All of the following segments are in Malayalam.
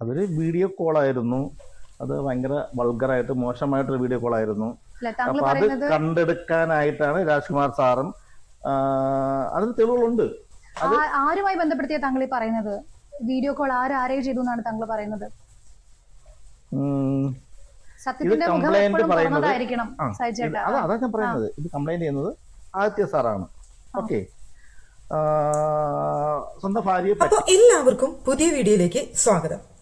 അതൊരു വീഡിയോ കോൾ ആയിരുന്നു. അത് ഭയങ്കര വൾഗറായിട്ട് മോശമായിട്ടൊരു വീഡിയോ കോൾ ആയിരുന്നു. അപ്പൊ അത് കണ്ടെടുക്കാനായിട്ടാണ് രാജ്കുമാർ സാറും അതിന് തെളിവുകളുണ്ട്. ആ- ആരുമായി ബന്ധപ്പെടുത്തിയ താങ്കൾ ഈ പറയുന്നത്? വീഡിയോ കോൾ ആര് ആരെ ചെയ്തു എന്നാണ് താങ്കൾ പറയുന്നത്? സത്യത്തിന്റെ അതാ ഞാൻ പറയുന്നത്. ഇത് കംപ്ലൈന്റ് ചെയ്യുന്നത് ആദിത്യ സാറാണ്. ഓക്കെ. സ്വന്തം ഭാര്യയെ പറ്റി എല്ലാവർക്കും പുതിയ വീഡിയോയിലേക്ക് സ്വാഗതം.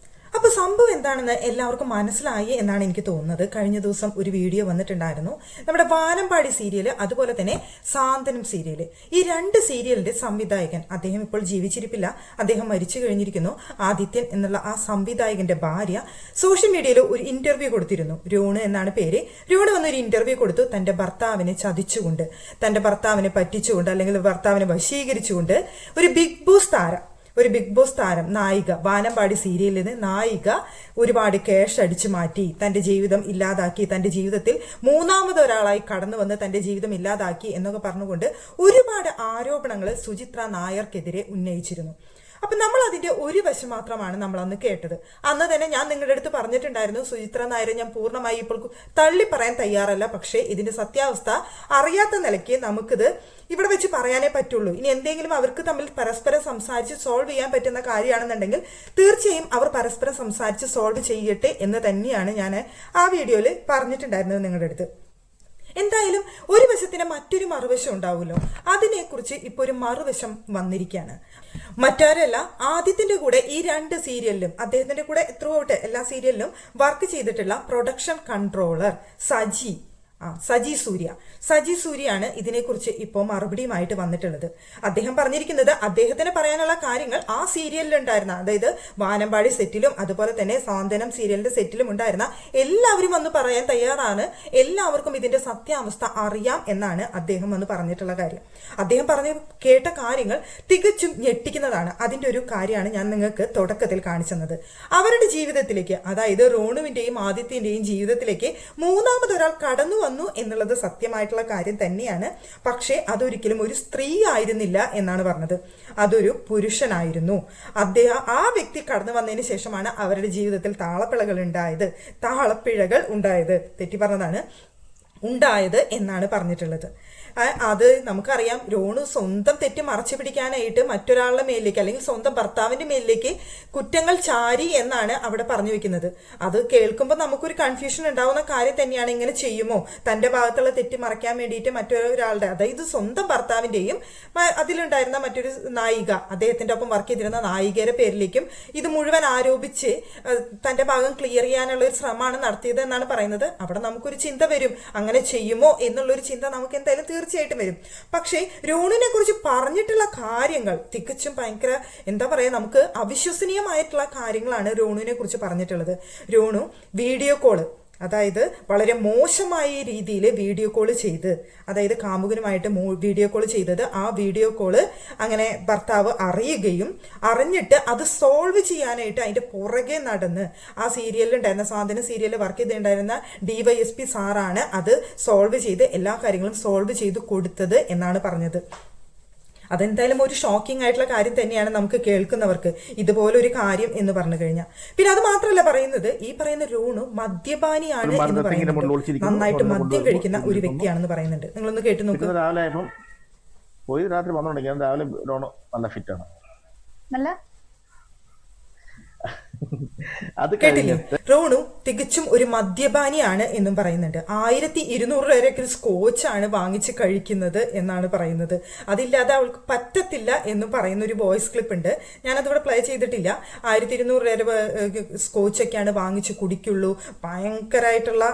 സംഭവം എന്താണെന്ന് എല്ലാവർക്കും മനസ്സിലായി എന്നാണ് എനിക്ക് തോന്നുന്നത്. കഴിഞ്ഞ ദിവസം ഒരു വീഡിയോ വന്നിട്ടുണ്ടായിരുന്നു. നമ്മുടെ വാനമ്പാടി സീരിയൽ അതുപോലെ തന്നെ സാന്തനം സീരിയൽ ഈ രണ്ട് സീരിയലിന്റെ സംവിധായകൻ അദ്ദേഹം ഇപ്പോൾ ജീവിച്ചിരിപ്പില്ല. അദ്ദേഹം മരിച്ചു കഴിഞ്ഞിരിക്കുന്നു. ആദിത്യൻ എന്നുള്ള ആ സംവിധായകന്റെ ഭാര്യ സോഷ്യൽ മീഡിയയിൽ ഒരു ഇന്റർവ്യൂ കൊടുത്തിരുന്നു. രോണ് എന്നാണ് പേര്. രോണ് വന്നൊരു ഇന്റർവ്യൂ കൊടുത്തു. തന്റെ ഭർത്താവിനെ ചതിച്ചുകൊണ്ട് തന്റെ ഭർത്താവിനെ പറ്റിച്ചുകൊണ്ട് അല്ലെങ്കിൽ ഭർത്താവിനെ വശീകരിച്ചുകൊണ്ട് ഒരു ബിഗ് ബോസ് താരം ഒരു ബിഗ് ബോസ് താരം നായിക വാനമ്പാടി സീരിയലിൽ നിന്ന് നായിക ഒരുപാട് ക്യാഷ് അടിച്ചു മാറ്റി. തന്റെ ജീവിതം ഇല്ലാതാക്കി. തന്റെ ജീവിതത്തിൽ മൂന്നാമത് ഒരാളായി കടന്നു വന്ന് തന്റെ ജീവിതം ഇല്ലാതാക്കി എന്നൊക്കെ പറഞ്ഞുകൊണ്ട് ഒരുപാട് ആരോപണങ്ങൾ സുചിത്ര നായർക്കെതിരെ ഉന്നയിച്ചിരുന്നു. അപ്പൊ നമ്മൾ അതിന്റെ ഒരു വശം മാത്രമാണ് നമ്മൾ അന്ന് കേട്ടത്. അന്ന് തന്നെ ഞാൻ നിങ്ങളുടെ അടുത്ത് പറഞ്ഞിട്ടുണ്ടായിരുന്നു സുചിത്ര നായരെ ഞാൻ പൂർണമായി ഇപ്പോൾ തള്ളി പറയാൻ തയ്യാറല്ല പക്ഷേ ഇതിന്റെ സത്യാവസ്ഥ അറിയാത്ത നിലയ്ക്ക് നമുക്കിത് ഇവിടെ വെച്ച് പറയാനേ പറ്റുള്ളൂ. ഇനി എന്തെങ്കിലും അവർക്ക് തമ്മിൽ പരസ്പരം സംസാരിച്ച് സോൾവ് ചെയ്യാൻ പറ്റുന്ന കാര്യമാണെന്നുണ്ടെങ്കിൽ തീർച്ചയായും അവർ പരസ്പരം സംസാരിച്ച് സോൾവ് ചെയ്യട്ടെ എന്ന് തന്നെയാണ് ഞാൻ ആ വീഡിയോയിൽ പറഞ്ഞിട്ടുണ്ടായിരുന്നത് നിങ്ങളുടെ അടുത്ത്. എന്തായാലും ഒരു വശത്തിന് മറ്റൊരു മറുവശം ഉണ്ടാവുമല്ലോ. അതിനെക്കുറിച്ച് ഇപ്പോൾ ഒരു മറുവശം വന്നിരിക്കുകയാണ്. മറ്റാരല്ല ആദ്യത്തിന്റെ കൂടെ ഈ രണ്ട് സീരിയലിലും അദ്ദേഹത്തിന്റെ കൂടെ ത്രൂ എല്ലാ സീരിയലിലും വർക്ക് ചെയ്തിട്ടുള്ള പ്രൊഡക്ഷൻ കൺട്രോളർ സജി. ആ സജി സൂര്യ. സജി സൂര്യയാണ് ഇതിനെക്കുറിച്ച് ഇപ്പോൾ മറുപടിയുമായിട്ട് വന്നിട്ടുള്ളത്. അദ്ദേഹം പറഞ്ഞിരിക്കുന്നത് അദ്ദേഹത്തിന് പറയാനുള്ള കാര്യങ്ങൾ ആ സീരിയലിൽ ഉണ്ടായിരുന്ന അതായത് വാനമ്പാടി സെറ്റിലും അതുപോലെ തന്നെ സാന്ത്വനം സീരിയലിന്റെ സെറ്റിലും ഉണ്ടായിരുന്ന എല്ലാവരും വന്ന് പറയാൻ തയ്യാറാണ്. എല്ലാവർക്കും ഇതിന്റെ സത്യാവസ്ഥ അറിയാം എന്നാണ് അദ്ദേഹം വന്ന് പറഞ്ഞിട്ടുള്ള കാര്യം. അദ്ദേഹം പറഞ്ഞ കേട്ട കാര്യങ്ങൾ തികച്ചും ഞെട്ടിക്കുന്നതാണ്. അതിന്റെ ഒരു കാര്യമാണ് ഞാൻ നിങ്ങൾക്ക് തുടക്കത്തിൽ കാണിച്ചത് അവരുടെ ജീവിതത്തിലേക്ക് അതായത് റോണുവിന്റെയും ആദിത്യന്റെയും ജീവിതത്തിലേക്ക് മൂന്നാമതൊരാൾ കടന്നു വന്നു എന്നുള്ളത് സത്യമായിട്ടുള്ള കാര്യം തന്നെയാണ്. പക്ഷേ അതൊരിക്കലും ഒരു സ്ത്രീ ആയിരുന്നില്ല എന്നാണ് പറഞ്ഞത്. അതൊരു പുരുഷനായിരുന്നു. അദ്ദേഹം ആ വ്യക്തി കടന്നു വന്നതിന് ശേഷമാണ് അവരുടെ ജീവിതത്തിൽ താളപ്പിഴകൾ ഉണ്ടായത്. താളപ്പിഴകൾ ഉണ്ടായത്. തെറ്റി പറഞ്ഞതാണ് ഉണ്ടായത് എന്നാണ് പറഞ്ഞിട്ടുള്ളത്. അത് നമുക്കറിയാം രോണു സ്വന്തം തെറ്റ് മറച്ചു പിടിക്കാനായിട്ട് മറ്റൊരാളുടെ മേലിലേക്ക് അല്ലെങ്കിൽ സ്വന്തം ഭർത്താവിന്റെ മേലിലേക്ക് കുറ്റങ്ങൾ ചാരി എന്നാണ് അവിടെ പറഞ്ഞു വെക്കുന്നത്. അത് കേൾക്കുമ്പോൾ നമുക്കൊരു കൺഫ്യൂഷൻ ഉണ്ടാവുന്ന കാര്യം തന്നെയാണ് ഇങ്ങനെ ചെയ്യുമോ? തന്റെ ഭാഗത്തുള്ള തെറ്റ് മറയ്ക്കാൻ വേണ്ടിയിട്ട് മറ്റൊരാളുടെ അതായത് സ്വന്തം ഭർത്താവിന്റെയും മ- അതിലുണ്ടായിരുന്ന മറ്റൊരു നായിക അദ്ദേഹത്തിന്റെ ഒപ്പം വർക്ക് ചെയ്തിരുന്ന നായികയുടെ പേരിലേക്കും ഇത് മുഴുവൻ ആരോപിച്ച് തന്റെ ഭാഗം ക്ലിയർ ചെയ്യാനുള്ള ഒരു ശ്രമമാണ് നടത്തിയത് എന്നാണ് പറയുന്നത്. അവിടെ നമുക്കൊരു ചിന്ത വരും. അങ്ങനെ ചെയ്യുമോ എന്നുള്ളൊരു ചിന്ത നമുക്ക് എന്തായാലും തീർച്ചയായിട്ടും വരും. പക്ഷേ രോണിനെ കുറിച്ച് പറഞ്ഞിട്ടുള്ള കാര്യങ്ങൾ തികച്ചും ഭയങ്കര എന്താ പറയുക നമുക്ക് അവിശ്വസനീയമായിട്ടുള്ള കാര്യങ്ങളാണ് രോണുവിനെ കുറിച്ച് പറഞ്ഞിട്ടുള്ളത്. രോണു വീഡിയോ കോൾ അതായത് വളരെ മോശമായ രീതിയിൽ വീഡിയോ കോൾ ചെയ്ത് അതായത് കാമുകനുമായിട്ട് വീഡിയോ കോൾ ചെയ്തത് ആ വീഡിയോ കോൾ അങ്ങനെ ഭർത്താവ് അറിയുകയും അറിഞ്ഞിട്ട് അത് സോൾവ് ചെയ്യാനായിട്ട് അതിന്റെ പുറകെ നടന്ന് ആ സീരിയലിൽ ഉണ്ടായിരുന്ന സ്വാതന്ത്ര്യ സീരിയലിൽ വർക്ക് ചെയ്തിട്ടുണ്ടായിരുന്ന ഡിവൈഎസ്പി സാറാണ് അത് സോൾവ് ചെയ്ത് എല്ലാ കാര്യങ്ങളും സോൾവ് ചെയ്ത് കൊടുത്തത് എന്നാണ് പറഞ്ഞത്. അതെന്തായാലും ഒരു ഷോക്കിംഗ് ആയിട്ടുള്ള കാര്യം തന്നെയാണ് നമുക്ക് കേൾക്കുന്നവർക്ക് ഇതുപോലൊരു കാര്യം എന്ന് പറഞ്ഞു കഴിഞ്ഞാൽ പിന്നെ അത് മാത്രമല്ല പറയുന്നത് ഈ പറയുന്ന രൂണു മദ്യപാനിയാണ് എന്ന് പറയുന്നത് നന്നായിട്ട് മദ്യം കഴിക്കുന്ന ഒരു വ്യക്തിയാണെന്ന് പറയുന്നുണ്ട്. നിങ്ങളൊന്ന് കേട്ട് നോക്ക്. പിറ്റേന്ന് രാവിലെ പോയി രാത്രി വന്നുകൊണ്ടെങ്കിൽ രാവിലെ ലോണ് നല്ല ഫിറ്റാണ് നല്ല അത് കേട്ടില്ലേ? റോണു തികച്ചും ഒരു മദ്യപാനിയാണ് എന്നും പറയുന്നുണ്ട്. ആയിരത്തി ഇരുന്നൂറ് രൂപയ്ക്ക് ഒരു സ്കോച്ചാണ് വാങ്ങിച്ച് കഴിക്കുന്നത് എന്നാണ് പറയുന്നത്. അതില്ലാതെ അവൾക്ക് പറ്റത്തില്ല എന്നും പറയുന്ന ഒരു വോയിസ് ക്ലിപ്പ് ഉണ്ട് ഞാനതിവിടെ പ്ലേ ചെയ്തിട്ടില്ല. ആയിരത്തി ഇരുന്നൂറ് രൂപ സ്കോച്ചൊക്കെയാണ് വാങ്ങിച്ച് കുടിക്കുള്ളൂ. ഭയങ്കരമായിട്ടുള്ള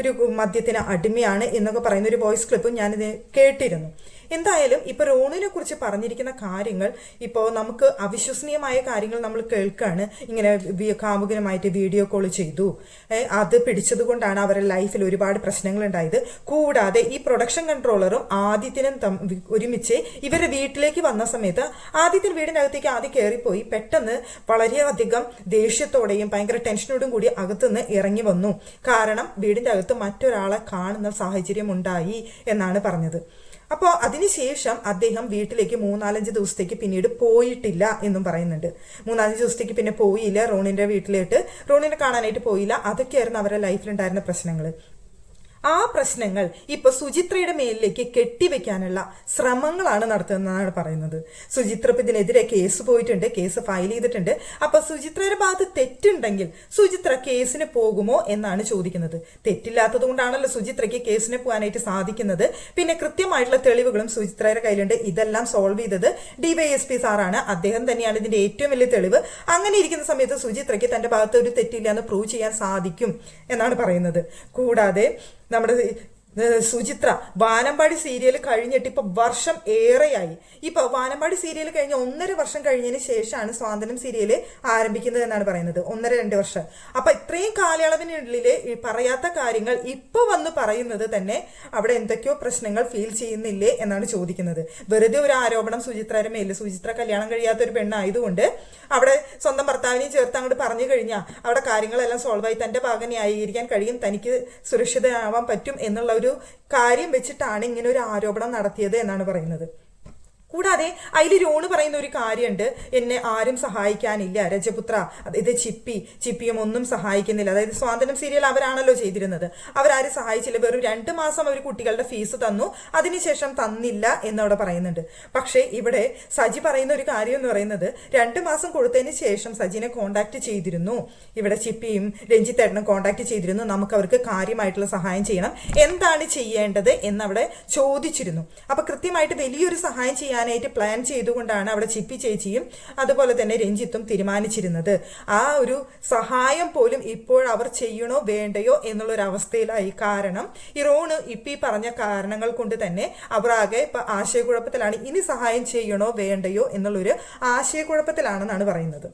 ഒരു മദ്യത്തിന് അടിമയാണ് എന്നൊക്കെ പറയുന്ന ഒരു വോയിസ് ക്ലിപ്പും ഞാനിത് കേട്ടിരുന്നു. എന്തായാലും ഇപ്പൊ റോണിനെ കുറിച്ച് പറഞ്ഞിരിക്കുന്ന കാര്യങ്ങൾ ഇപ്പോൾ നമുക്ക് അവിശ്വസനീയമായ കാര്യങ്ങൾ നമ്മൾ കേൾക്കുകയാണ് ഇങ്ങനെ കാമുകനുമായിട്ട് വീഡിയോ കോൾ ചെയ്തു. അത് പിടിച്ചതുകൊണ്ടാണ് അവരുടെ ലൈഫിൽ ഒരുപാട് പ്രശ്നങ്ങൾ ഉണ്ടായത് കൂടാതെ ഈ പ്രൊഡക്ഷൻ കൺട്രോളറും ആദിത്യനും ഒരുമിച്ച് ഇവരുടെ വീട്ടിലേക്ക് വന്ന സമയത്ത് ആദിത്യൻ വീടിനകത്തേക്ക് ആദ്യം കയറിപ്പോയി. പെട്ടെന്ന് വളരെയധികം ദേഷ്യത്തോടെയും ഭയങ്കര ടെൻഷനോടും കൂടി അകത്തുനിന്ന് ഇറങ്ങി വന്നു. കാരണം വീടിന്റെ അകത്ത് മറ്റൊരാളെ കാണുന്ന സാഹചര്യം ഉണ്ടായി എന്നാണ് പറഞ്ഞത്. അപ്പോൾ അതിനുശേഷം അദ്ദേഹം വീട്ടിലേക്ക് മൂന്നാലഞ്ച് ദിവസത്തേക്ക് പിന്നീട് പോയിട്ടില്ല എന്നും പറയുന്നുണ്ട്. മൂന്നാലഞ്ച് ദിവസത്തേക്ക് പിന്നെ പോയില്ല. റോണിന്റെ വീട്ടിലേട്ട് റോണിനെ കാണാനായിട്ട് പോയില്ല. അതൊക്കെയായിരുന്നു അവരുടെ ലൈഫിലുണ്ടായിരുന്ന പ്രശ്നങ്ങൾ ആ പ്രശ്നങ്ങൾ ഇപ്പൊ സുചിത്രയുടെ മേലിലേക്ക് കെട്ടിവെക്കാനുള്ള ശ്രമങ്ങളാണ് നടത്തുന്നതെന്നാണ് പറയുന്നത്. സുചിത്ര ഇതിനെതിരെ കേസ് പോയിട്ടുണ്ട് കേസ് ഫയൽ ചെയ്തിട്ടുണ്ട്. അപ്പോൾ സുചിത്രയുടെ ഭാഗത്ത് തെറ്റുണ്ടെങ്കിൽ സുചിത്ര കേസിന് പോകുമോ എന്നാണ് ചോദിക്കുന്നത്. തെറ്റില്ലാത്തത് കൊണ്ടാണല്ലോ സുചിത്രയ്ക്ക് കേസിന് പോകാനായിട്ട് സാധിക്കുന്നത്. പിന്നെ കൃത്യമായിട്ടുള്ള തെളിവുകളും സുചിത്രയുടെ കയ്യിലുണ്ട്. ഇതെല്ലാം സോൾവ് ചെയ്തത് ഡിവൈഎസ്പി സാറാണ്. അദ്ദേഹം തന്നെയാണ് ഇതിന്റെ ഏറ്റവും വലിയ തെളിവ്. അങ്ങനെ ഇരിക്കുന്ന സമയത്ത് സുചിത്രയ്ക്ക് തന്റെ ഭാഗത്ത് ഒരു തെറ്റില്ല എന്ന് പ്രൂവ് ചെയ്യാൻ സാധിക്കും എന്നാണ് പറയുന്നത്. കൂടാതെ നമ്മുടെ സുചിത്ര വാനമ്പാടി സീരിയൽ കഴിഞ്ഞിട്ട് ഇപ്പൊ വർഷം ഏറെയായി. ഇപ്പൊ വാനമ്പാടി സീരിയൽ കഴിഞ്ഞ ഒന്നര വർഷം കഴിഞ്ഞതിന് ശേഷമാണ് സ്വാതന്ത്ര്യം സീരിയൽ ആരംഭിക്കുന്നത് എന്നാണ് പറയുന്നത്. ഒന്നര രണ്ട് വർഷം. അപ്പൊ ഇത്രയും കാലയളവിനുള്ളിൽ പറയാത്ത കാര്യങ്ങൾ ഇപ്പൊ വന്ന് പറയുന്നത് തന്നെ അവിടെ എന്തൊക്കെയോ പ്രശ്നങ്ങൾ ഫീൽ ചെയ്യുന്നില്ലേ എന്നാണ് ചോദിക്കുന്നത്. വെറുതെ ഒരു ആരോപണം സുചിത്രയുടെ മേലിൽ സുചിത്ര കല്യാണം കഴിയാത്ത ഒരു പെണ്ണായതുകൊണ്ട് അവിടെ സ്വന്തം ഭർത്താവിനെയും ചേർത്ത് അങ്ങോട്ട് പറഞ്ഞു കഴിഞ്ഞാൽ അവിടെ കാര്യങ്ങളെല്ലാം സോൾവ് ആയി തന്റെ ഭാഗം ന്യായീകരിക്കാൻ കഴിയും തനിക്ക് സുരക്ഷിതയാവാൻ പറ്റും എന്നുള്ള ഒരു കാര്യം വെച്ചിട്ടാണ് ഇങ്ങനെ ഒരു ആരോപണം നടത്തിയത് എന്നാണ് പറയുന്നത്. കൂടാതെ അതിൽ രോണ് പറയുന്ന ഒരു കാര്യമുണ്ട്. എന്നെ ആരും സഹായിക്കാനില്ല രജപുത്ര. അതായത് ചിപ്പി. ചിപ്പിയും ഒന്നും സഹായിക്കുന്നില്ല. അതായത് സ്വാതന്ത്ര്യം സീരിയൽ അവരാണല്ലോ ചെയ്തിരുന്നത്. അവരാരും സഹായിച്ചില്ല. വെറും രണ്ട് മാസം അവർ കുട്ടികളുടെ ഫീസ് തന്നു. അതിനുശേഷം തന്നില്ല എന്നവിടെ പറയുന്നുണ്ട്. പക്ഷേ ഇവിടെ സജി പറയുന്ന ഒരു കാര്യം എന്ന് പറയുന്നത് രണ്ട് മാസം കൊടുത്തതിന് ശേഷം സജിനെ കോണ്ടാക്ട് ചെയ്തിരുന്നു. ഇവിടെ ചിപ്പിയും രഞ്ജിത്തേട്ടനും കോണ്ടാക്ട് ചെയ്തിരുന്നു. നമുക്ക് അവർക്ക് കാര്യമായിട്ടുള്ള സഹായം ചെയ്യണം. എന്താണ് ചെയ്യേണ്ടത് എന്നവിടെ ചോദിച്ചിരുന്നു. അപ്പൊ കൃത്യമായിട്ട് വലിയൊരു സഹായം ചെയ്യാനായിട്ട് പ്ലാൻ ചെയ്തുകൊണ്ടാണ് അവിടെ ചിപ്പി ചേച്ചിയും അതുപോലെ തന്നെ രഞ്ജിത്തും തീരുമാനിച്ചിരുന്നത്. ആ ഒരു സഹായം പോലും ഇപ്പോൾ അവർ ചെയ്യണോ വേണ്ടയോ എന്നുള്ള ഒരു അവസ്ഥയിലായി. കാരണം ഇറോണ് ഇപ്പി പറഞ്ഞ കാരണങ്ങൾ കൊണ്ട് തന്നെ അവർ ആകെ ഇപ്പൊ ആശയക്കുഴപ്പത്തിലാണ്. ഇനി സഹായം ചെയ്യണോ വേണ്ടയോ എന്നുള്ളൊരു ആശയക്കുഴപ്പത്തിലാണെന്നാണ് പറയുന്നത്.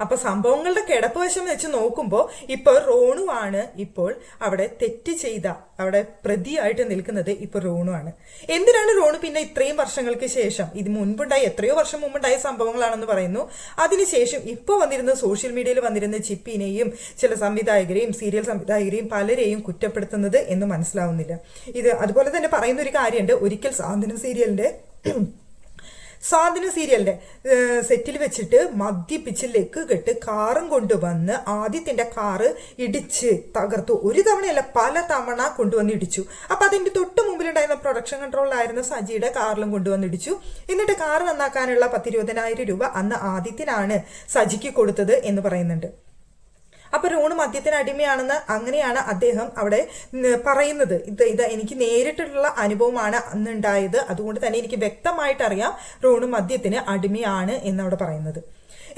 അപ്പൊ സംഭവങ്ങളുടെ കിടപ്പ് വശം വെച്ച് നോക്കുമ്പോൾ ഇപ്പോൾ ആണ് ഇപ്പോൾ അവിടെ തെറ്റ് ചെയ്ത അവിടെ പ്രതിയായിട്ട് നിൽക്കുന്നത് ഇപ്പോൾ ആണ്. എന്തിനാണ് റോണു പിന്നെ ഇത്രയും വർഷങ്ങൾക്ക് ശേഷം ഇത് മുൻപുണ്ടായ എത്രയോ വർഷം മുമ്പുണ്ടായ സംഭവങ്ങളാണെന്ന് പറയുന്നു. അതിനുശേഷം ഇപ്പോൾ വന്നിരുന്ന സോഷ്യൽ മീഡിയയിൽ വന്നിരുന്ന ചിപ്പിനെയും ചില സംവിധായകരെയും സീരിയൽ സംവിധായകരെയും പലരെയും കുറ്റപ്പെടുത്തുന്നത് എന്ന് മനസ്സിലാവുന്നില്ല. ഇത് അതുപോലെ തന്നെ പറയുന്ന ഒരു കാര്യമുണ്ട്. ഒരിക്കൽ സാന്ത്വനം സീരിയലിന്റെ സ്വാതന്ത്ര്യ സീരിയലിന്റെ സെറ്റിൽ വെച്ചിട്ട് മദ്യപിച്ച് ലെക്ക് കെട്ട് കാറും കൊണ്ടുവന്ന് ആദ്യത്തിന്റെ കാറ് ഇടിച്ച് തകർത്തു. ഒരു തവണയല്ല പല തവണ കൊണ്ടുവന്ന് ഇടിച്ചു. അപ്പൊ അതിന്റെ തൊട്ട് മുമ്പിലുണ്ടായിരുന്ന പ്രൊഡക്ഷൻ കൺട്രോളിലായിരുന്ന സജിയുടെ കാറിലും കൊണ്ടുവന്ന് ഇടിച്ചു. എന്നിട്ട് കാർ നന്നാക്കാനുള്ള പത്തിരുപതിനായിരം രൂപ അന്ന് ആദിത്യനാണ് സജിക്ക് കൊടുത്തത് എന്ന് പറയുന്നുണ്ട്. അപ്പൊ റൂണ് മദ്യത്തിന് അടിമയാണെന്ന് അങ്ങനെയാണ് അദ്ദേഹം അവിടെ പറയുന്നത്. ഇത് ഇത് എനിക്ക് നേരിട്ടുള്ള അനുഭവമാണ് അന്നുണ്ടായത്. അതുകൊണ്ട് തന്നെ എനിക്ക് വ്യക്തമായിട്ട് അറിയാം റോണ് മദ്യത്തിന് അടിമയാണ് എന്നവിടെ പറയുന്നത്.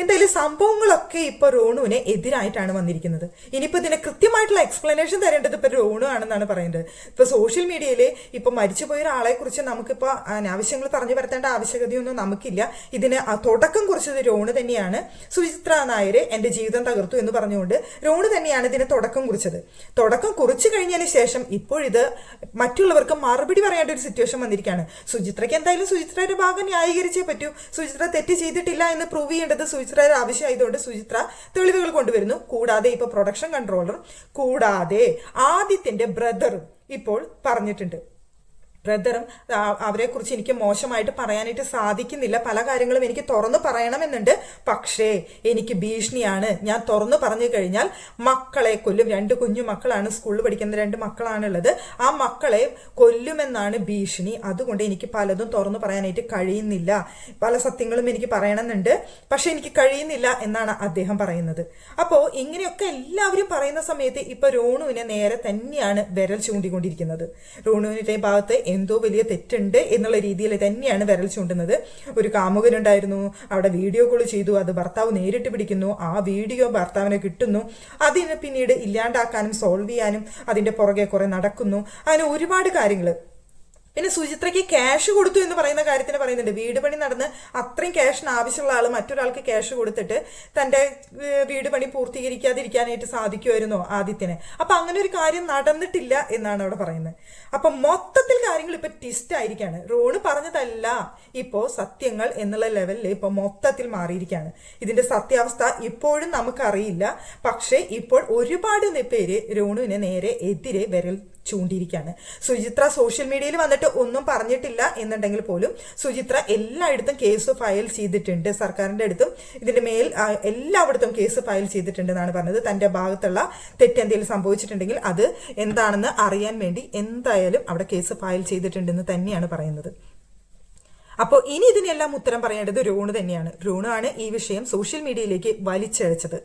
എന്തായാലും സംഭവങ്ങളൊക്കെ ഇപ്പൊ റോണുവിന് എതിരായിട്ടാണ് വന്നിരിക്കുന്നത്. ഇനിയിപ്പോ ഇതിന് കൃത്യമായിട്ടുള്ള എക്സ്പ്ലനേഷൻ തരേണ്ടത് ഇപ്പൊ റോണു ആണെന്നാണ് പറയുന്നത്. ഇപ്പൊ സോഷ്യൽ മീഡിയയിൽ ഇപ്പൊ മരിച്ചുപോയ ഒരാളെ കുറിച്ച് നമുക്കിപ്പോ അനാവശ്യങ്ങൾ പറഞ്ഞു വരുത്തേണ്ട ആവശ്യകതയൊന്നും നമുക്കില്ല. ഇതിന് തുടക്കം കുറിച്ചത് റോണ് തന്നെയാണ്. സുചിത്ര നായര് എന്റെ ജീവിതം തകർത്തു എന്ന് പറഞ്ഞുകൊണ്ട് റോണ് തന്നെയാണ് ഇതിന് തുടക്കം കുറിച്ചത്. തുടക്കം കുറിച്ചു കഴിഞ്ഞതിന് ശേഷം ഇപ്പോഴിത് മറ്റുള്ളവർക്ക് മറുപടി പറയേണ്ട ഒരു സിറ്റുവേഷൻ വന്നിരിക്കുകയാണ്. സുചിത്രയ്ക്ക് എന്തായാലും സുചിത്രയുടെ ഭാഗം ന്യായീകരിച്ചേ പറ്റൂ. സുചിത്ര തെറ്റ് ചെയ്തിട്ടില്ല എന്ന് പ്രൂവ് ചെയ്യേണ്ടത് സുചിത്രയുടെ ആവശ്യമായതുകൊണ്ട് സുചിത്ര തെളിവുകൾ കൊണ്ടുവരുന്നു. കൂടാതെ ഇപ്പൊ പ്രൊഡക്ഷൻ കൺട്രോളർ കൂടാതെ ആദിത്യന്റെ ബ്രദറും ഇപ്പോൾ പറഞ്ഞിട്ടുണ്ട്. ബ്രദറും അവരെക്കുറിച്ച് എനിക്ക് മോശമായിട്ട് പറയാനായിട്ട് സാധിക്കുന്നില്ല. പല കാര്യങ്ങളും എനിക്ക് തുറന്നു പറയണമെന്നുണ്ട്. പക്ഷേ എനിക്ക് ഭീഷണിയാണ്. ഞാൻ തുറന്നു പറഞ്ഞു കഴിഞ്ഞാൽ മക്കളെ കൊല്ലും. രണ്ട് കുഞ്ഞു മക്കളാണ് സ്കൂളിൽ പഠിക്കുന്ന രണ്ട് മക്കളാണുള്ളത്. ആ മക്കളെ കൊല്ലുമെന്നാണ് ഭീഷണി. അതുകൊണ്ട് എനിക്ക് പലതും തുറന്നു പറയാനായിട്ട് കഴിയുന്നില്ല. പല സത്യങ്ങളും എനിക്ക് പറയണമെന്നുണ്ട്. പക്ഷേ എനിക്ക് കഴിയുന്നില്ല എന്നാണ് അദ്ദേഹം പറയുന്നത്. അപ്പോൾ ഇങ്ങനെയൊക്കെ എല്ലാവരും പറയുന്ന സമയത്ത് ഇപ്പോൾ രോണുവിനെ നേരെ തന്നെയാണ് വിരൽ ചൂണ്ടിക്കൊണ്ടിരിക്കുന്നത്. രോണുവിന്റെ ഭാഗത്ത് എന്തോ വലിയ തെറ്റുണ്ട് എന്നുള്ള രീതിയിൽ തന്നെയാണ് വിരൽ ചൂണ്ടുന്നത്. ഒരു കാമുകനുണ്ടായിരുന്നു അവിടെ വീഡിയോ കോൾ ചെയ്തു അത് ഭർത്താവ് നേരിട്ട് പിടിക്കുന്നു ആ വീഡിയോ ഭർത്താവിനെ കിട്ടുന്നു. അതിനെ പിന്നീട് ഇല്ലാണ്ടാക്കാനും സോൾവ് ചെയ്യാനും അതിന്റെ പുറകെ കുറെ നടക്കുന്നു. അങ്ങനെ ഒരുപാട് കാര്യങ്ങൾ പിന്നെ സുചിത്രയ്ക്ക് ക്യാഷ് കൊടുത്തു എന്ന് പറയുന്ന കാര്യത്തിന് പറയുന്നുണ്ട്. വീട് പണി നടന്ന് അത്രയും ക്യാഷിന് ആവശ്യമുള്ള ആൾ മറ്റൊരാൾക്ക് ക്യാഷ് കൊടുത്തിട്ട് തന്റെ വീട് പണി പൂർത്തീകരിക്കാതിരിക്കാനായിട്ട് സാധിക്കുമായിരുന്നോ ആദിത്യന്. അപ്പം അങ്ങനെ ഒരു കാര്യം നടന്നിട്ടില്ല എന്നാണ് അവിടെ പറയുന്നത്. അപ്പം മൊത്തത്തിൽ കാര്യങ്ങൾ ഇപ്പം ട്വിസ്റ്റ് ആയിരിക്കുകയാണ് റോണ് പറഞ്ഞതല്ല. ഇപ്പോൾ സത്യങ്ങൾ എന്നുള്ള ലെവലിൽ ഇപ്പോൾ മൊത്തത്തിൽ മാറിയിരിക്കുകയാണ് ഇതിന്റെ സത്യാവസ്ഥ ഇപ്പോഴും നമുക്കറിയില്ല. പക്ഷേ ഇപ്പോൾ ഒരുപാട് പേര് റോണുവിനെ നേരെ എതിരെ വിരൽ ചൂണ്ടിയിരിക്കുകയാണ് സുചിത്ര സോഷ്യൽ മീഡിയയിൽ വന്നിട്ട് ഒന്നും പറഞ്ഞിട്ടില്ല എന്നുണ്ടെങ്കിൽ പോലും സുചിത്ര എല്ലായിടത്തും കേസ് ഫയൽ ചെയ്തിട്ടുണ്ട്. സർക്കാരിന്റെ അടുത്തും ഇതിന്റെ മേൽ എല്ലായിടത്തും കേസ് ഫയൽ ചെയ്തിട്ടുണ്ടെന്നാണ് പറഞ്ഞത്. തന്റെ ഭാഗത്തുള്ള തെറ്റെന്തെങ്കിലും സംഭവിച്ചിട്ടുണ്ടെങ്കിൽ അത് എന്താണെന്ന് അറിയാൻ വേണ്ടി എന്തായാലും അവിടെ കേസ് ഫയൽ ചെയ്തിട്ടുണ്ടെന്ന് തന്നെയാണ് പറയുന്നത്. അപ്പോൾ ഇനി ഇതിനെല്ലാം ഉത്തരം പറയേണ്ടത് രോണ് തന്നെയാണ്. രോണ് ആണ് ഈ വിഷയം സോഷ്യൽ മീഡിയയിലേക്ക് വലിച്ചഴച്ചത്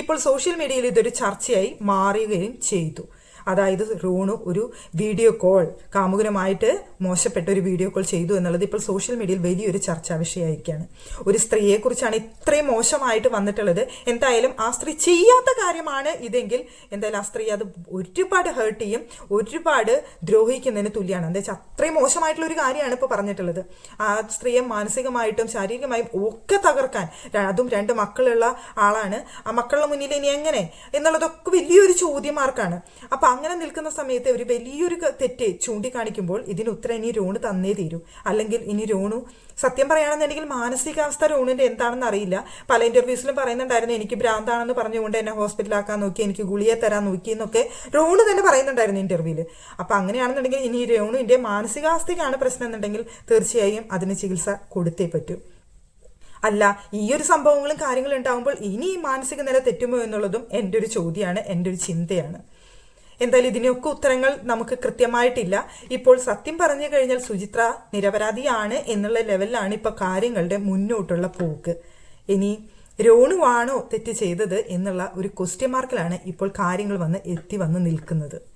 ഇപ്പോൾ സോഷ്യൽ മീഡിയയിൽ ഇതൊരു ചർച്ചയായി മാറുകയും ചെയ്തു. അതായത് റൂണു ഒരു വീഡിയോ കോൾ കാമുകനുമായിട്ട് മോശപ്പെട്ട ഒരു വീഡിയോ കോൾ ചെയ്തു എന്നുള്ളത് ഇപ്പോൾ സോഷ്യൽ മീഡിയയിൽ വലിയൊരു ചർച്ചാ വിഷയമായിരിക്കുകയാണ്. ഒരു സ്ത്രീയെക്കുറിച്ചാണ് ഇത്രയും മോശമായിട്ട് വന്നിട്ടുള്ളത്. എന്തായാലും ആ സ്ത്രീ ചെയ്യാത്ത കാര്യമാണ് ഇതെങ്കിൽ എന്തായാലും ആ സ്ത്രീ അത് ഒരുപാട് ഹേർട്ട് ചെയ്യും ഒരുപാട് ദ്രോഹിക്കുന്നതിന് തുല്യമാണ് എന്താ വെച്ചാൽ അത്രയും മോശമായിട്ടുള്ള ഒരു കാര്യമാണ് ഇപ്പോൾ പറഞ്ഞിട്ടുള്ളത്. ആ സ്ത്രീയെ മാനസികമായിട്ടും ശാരീരികമായും ഒക്കെ തകർക്കാൻ അതും രണ്ട് മക്കളുള്ള ആളാണ്. ആ മക്കളുടെ മുന്നിൽ ഇനി എങ്ങനെ? എന്നുള്ളതൊക്കെ വലിയൊരു ചോദ്യമാർക്കാണ്. അപ്പൊ അങ്ങനെ നിൽക്കുന്ന സമയത്ത് ഒരു വലിയൊരു തെറ്റ് ചൂണ്ടിക്കാണിക്കുമ്പോൾ ഇതിന് ഉത്തരം ഇനി രോണു തന്നേ തീരൂ. അല്ലെങ്കിൽ ഇനി രോണു സത്യം പറയുകയാണെന്നുണ്ടെങ്കിൽ മാനസികാവസ്ഥ രോണിന്റെ എന്താണെന്ന് അറിയില്ല. പല ഇന്റർവ്യൂസിലും പറയുന്നുണ്ടായിരുന്നു എനിക്ക് ഭ്രാന്താണെന്ന് പറഞ്ഞുകൊണ്ട് എന്നെ ഹോസ്പിറ്റലാക്കാൻ നോക്കി എനിക്ക് ഗുളിയെ തരാൻ നോക്കി എന്നൊക്കെ രോണ് തന്നെ പറയുന്നുണ്ടായിരുന്നു ഇന്റർവ്യൂവിൽ അപ്പൊ അങ്ങനെയാണെന്നുണ്ടെങ്കിൽ ഇനി രോണുവിന്റെ മാനസികാവസ്ഥയ്ക്കാണ് പ്രശ്നം എന്നുണ്ടെങ്കിൽ തീർച്ചയായും അതിന് ചികിത്സ കൊടുത്തേ പറ്റൂ. അല്ല ഈ ഒരു സംഭവങ്ങളും കാര്യങ്ങളും ഉണ്ടാകുമ്പോൾ ഇനി ഈ മാനസിക നില തെറ്റുമോ എന്നുള്ളതും എന്റെ ഒരു ചോദ്യമാണ് എന്റെ ഒരു ചിന്തയാണ്. എന്തായാലും ഇതിനൊക്കെ ഉത്തരങ്ങൾ നമുക്ക് കൃത്യമായിട്ടില്ല. ഇപ്പോൾ സത്യം പറഞ്ഞു കഴിഞ്ഞാൽ സുചിത്ര നിരപരാധിയാണ് എന്നുള്ള ലെവലിലാണ് ഇപ്പൊ കാര്യങ്ങളുടെ മുന്നോട്ടുള്ള പോക്ക്. ഇനി രോണുവാണോ തെറ്റ് ചെയ്തത് എന്നുള്ള ഒരു ക്വസ്റ്റ്യൻ മാർക്കിലാണ് ഇപ്പോൾ കാര്യങ്ങൾ വന്ന് എത്തി വന്ന് നിൽക്കുന്നത്.